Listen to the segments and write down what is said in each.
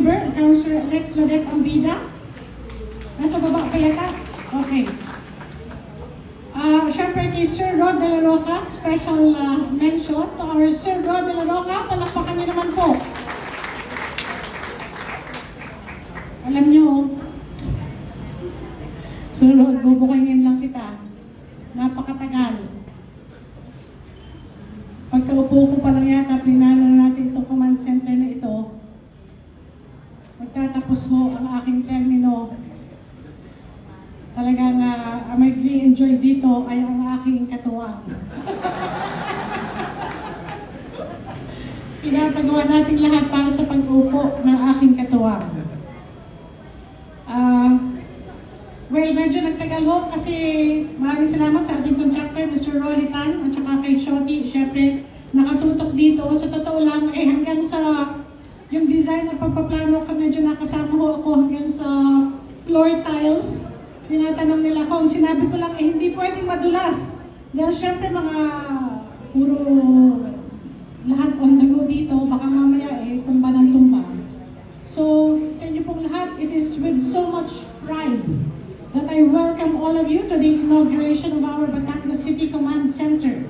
member, Councilor-elect Claudette Ambida. Nasa baba pa yata? Okay. Ah, Siyempre kay Sir Rod de la Roca, special ah, mention to our Sir Rod de la Roca. Palakpakan niyo naman po. Alam niyo, Sir Rod, bubukingin lang kita. Napakatagal. Pagkaupo ko pa lang yata, plinano na natin itong command center na ito. Magtatapos mo ang aking termino. Talagang uh, ang mag-enjoy dito ay ang aking katuwang. Pinapagawa natin lahat para sa pag-upo ng aking katuwang. Ah, well, medyo nagtagal ho kasi maraming salamat sa ating contractor, Mr. Rolly Tan, at saka kay Shoti. Siyempre, nakatutok dito. Sa totoo lang, eh hanggang sa yung design at pagpaplano ka, medyo nakasama ho ako hanggang sa floor tiles. Tinatanong nila kung sinabi ko lang, eh hindi pwedeng madulas. Dahil syempre mga puro lahat on the go dito, baka mamaya eh tumba ng tumba. So, sa inyo pong lahat, it is with so much pride that I welcome all of you to the inauguration of our Batangas City Command Center.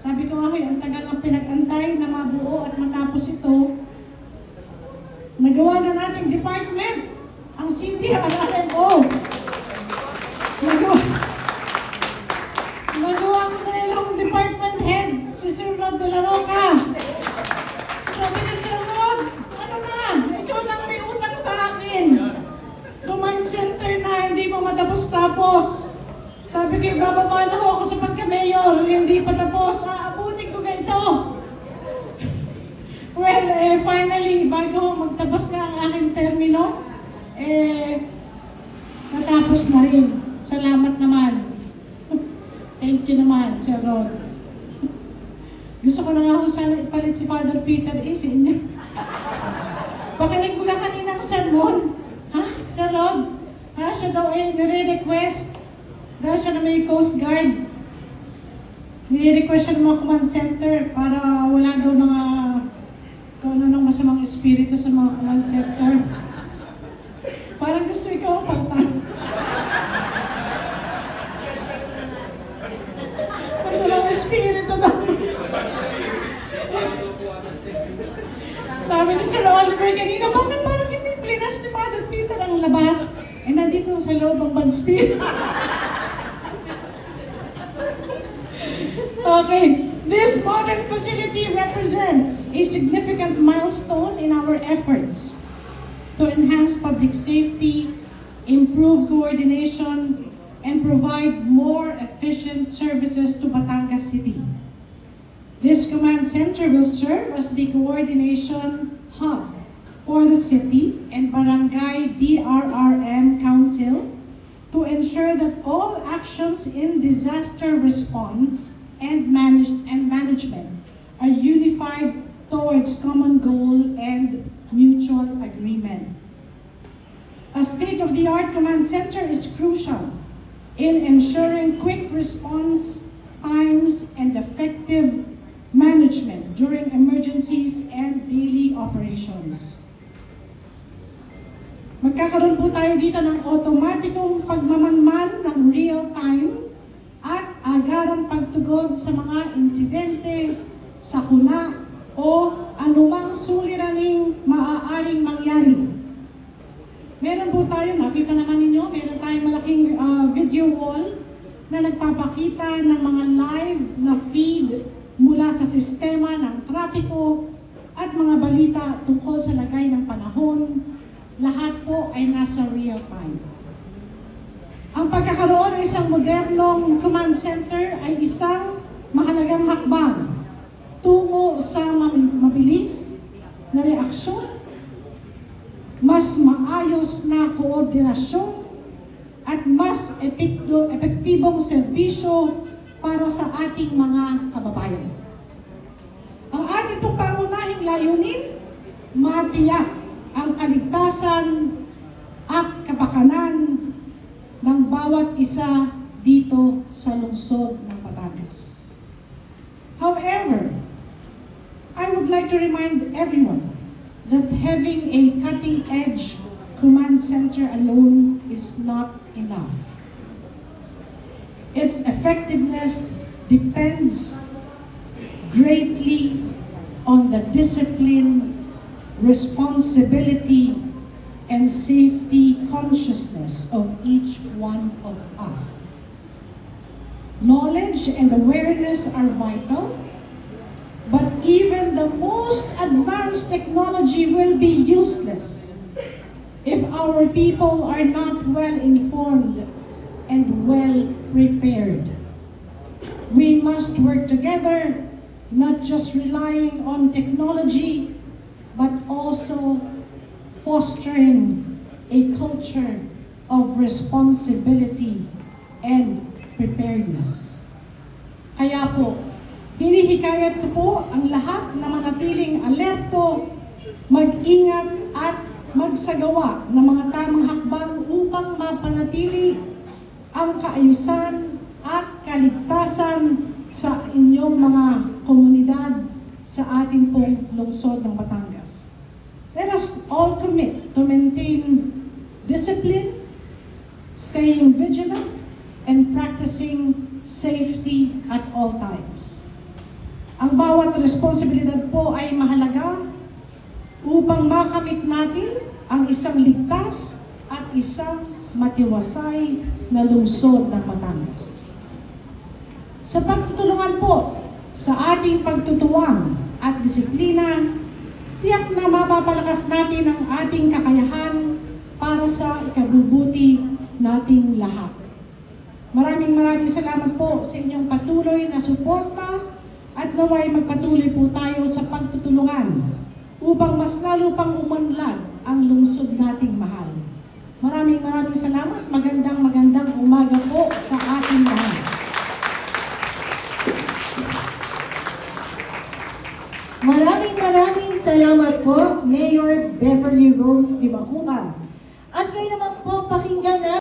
Sabi ko "Hoy, ang tagal ng pinag-antay na mabuo at matapos ito. Nagawa na nating department, ang CDRMO. Nagawa, nagawa ko na nilang department head, si Sir Rod de la Roca. Sabi ni Sir Rod, ano na, ikaw nang may utang sa akin. Command center na, hindi mo matapos-tapos. Sabi ko, bababa na ako sa pagka-mayor, hindi pa tapos, aabutin ko ga ito. Well, eh, bago magtapos na ang aking termino, eh, natapos na rin. Salamat naman. Thank you naman, Sir Rod. Gusto ko na nga ho sana ipalit si Father Peter eh, sa inyo. Pakinig ko na kaninang sermon. Ha? Sir Rod? Ha? Siya daw eh, nire-request. Dahil siya na may Coast Guard. Nire-request siya ng mga command center para wala daw mga kung ano nung masamang espiritu sa mga command center. Parang gusto ikaw ang paltan. Mas walang espiritu daw. Sabi ni Sir Oliver kanina, bakit parang hindi plinas ni Father Peter ang labas? Eh, nandito sa loob ang bad spirit. okay, this modern facility represents a significant milestone in our efforts to enhance public safety, improve coordination, and provide more efficient services to Batangas City. This command center will serve as the coordination hub for the city and barangay DRRM Council to ensure that all actions in disaster response and manage and management are unified towards common goal and mutual agreement. A state-of-the-art command center is crucial in ensuring quick response times and effective management during emergencies and daily operations. Magkakaroon po tayo dito ng otomatikong pagmamanman ng real-time at agarang sa mga insidente, sakuna, o anumang suliraning maaaring mangyari. Meron po tayo, nakita naman ninyo, meron tayong malaking ah, video wall na nagpapakita ng mga live na feed mula sa sistema ng trapiko at mga balita tungkol sa lagay ng panahon. Lahat po ay nasa real time. Ang pagkakaroon ng isang modernong command center ay isang mahalagang hakbang tungo sa mabilis na reaksyon, mas maayos na koordinasyon, at mas epekto, epektibong serbisyo para sa ating mga kababayan. Ang ating pong pangunahing layunin, matiyak ang kaligtasan at kapakanan ng bawat isa dito sa lungsod ng. However, I would like to remind everyone that having a cutting-edge command center alone is not enough. Its effectiveness depends greatly on the discipline, responsibility, and safety consciousness of each one of us. Knowledge and awareness are vital, but even the most advanced technology will be useless if our people are not well informed and well prepared. We must work together, not just relying on technology, but also fostering a culture of responsibility and preparedness. Kaya po, hinihikayat ko po ang lahat na manatiling alerto, mag-ingat at magsagawa ng mga tamang hakbang upang mapanatili ang kaayusan at kaligtasan sa inyong mga komunidad sa ating pong lungsod ng Batangas. Let us all commit to maintain discipline, staying vigilant, and practicing safety at all times. Ang bawat responsibilidad po ay mahalaga upang makamit natin ang isang ligtas at isang matiwasay na lungsod ng Batangas. Sa pagtutulungan po sa ating pagtutuwang at disiplina, tiyak na mapapalakas natin ang ating kakayahan para sa ikabubuti nating lahat. Maraming maraming salamat po sa inyong patuloy na suporta at naway magpatuloy po tayo sa pagtutulungan upang mas lalo pang umanlad ang lungsod nating mahal. Maraming maraming salamat. Magandang magandang umaga po sa ating lahat. Maraming maraming salamat po, Mayor Beverly Rose Tibacuca. At ngayon naman po, pakinggan na